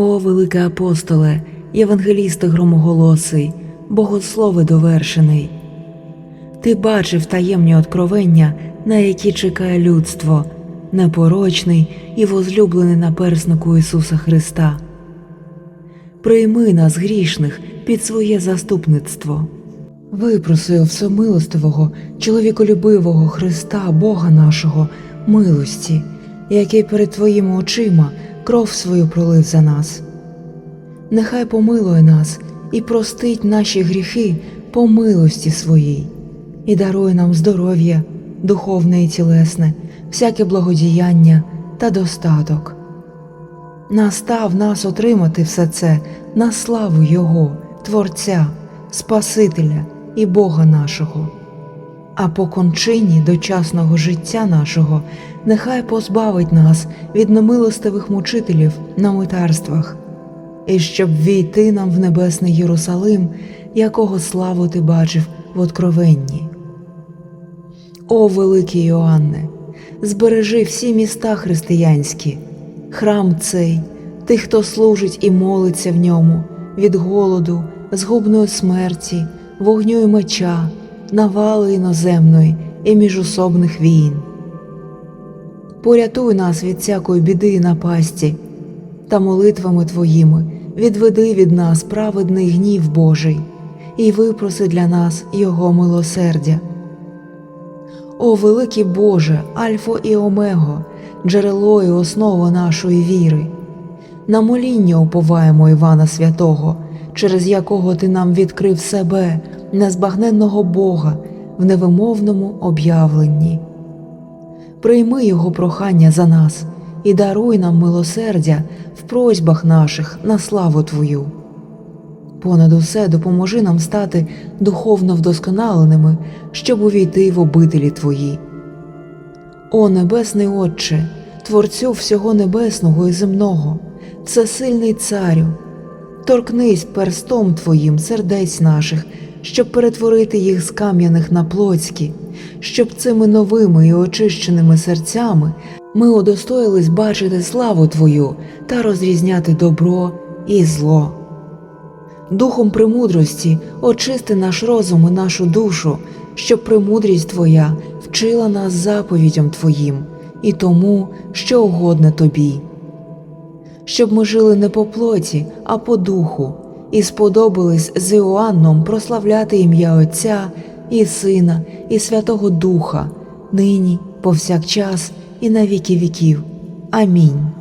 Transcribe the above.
О, великий апостоле, євангелісти громоголосий, богослови довершений. Ти бачив таємні откровення, на які чекає людство, непорочний і возлюблений наперснику Ісуса Христа. Прийми нас грішних під своє заступництво. Випроси у всемилостивого, чоловіколюбивого Христа, Бога нашого, милості, який перед Твоїми очима кров свою пролив за нас. Нехай помилує нас і простить наші гріхи по милості своїй, і дарує нам здоров'я, духовне і тілесне, всяке благодіяння та достаток. Настав нас отримати все це на славу Його, Творця, Спасителя і Бога нашого. А по кончині дочасного життя нашого нехай позбавить нас від немилостивих мучителів на митарствах, і щоб війти нам в небесний Єрусалим, якого славу ти бачив в откровенні. О, великий Іоанне, збережи всі міста християнські, храм цей, тих, хто служить і молиться в ньому, від голоду, згубної смерті, вогню і меча, навали іноземної і міжособних війн. Порятуй нас від всякої біди і напасті, та молитвами Твоїми відведи від нас праведний гнів Божий і випроси для нас Його милосердя. О, великий Боже, Альфо і Омего, джерело і основа нашої віри. На моління уповаємо Івана Святого, через якого ти нам відкрив себе, незбагненного Бога, в невимовному об'явленні. Прийми Його прохання за нас і даруй нам милосердя в просьбах наших на славу Твою. Понад усе допоможи нам стати духовно вдосконаленими, щоб увійти в обителі Твої. О Небесний Отче, Творцю всього небесного і земного, всесильний Царю, торкнись перстом Твоїм сердець наших, щоб перетворити їх з кам'яних на плотські, щоб цими новими і очищеними серцями ми удостоїлись бачити славу Твою та розрізняти добро і зло. Духом премудрості очисти наш розум і нашу душу, щоб премудрість Твоя вчила нас заповідям Твоїм і тому, що угодне Тобі. Щоб ми жили не по плоті, а по духу, і сподобались з Іоанном прославляти ім'я Отця і Сина, і Святого Духа, нині, повсякчас і на віки віків. Амінь.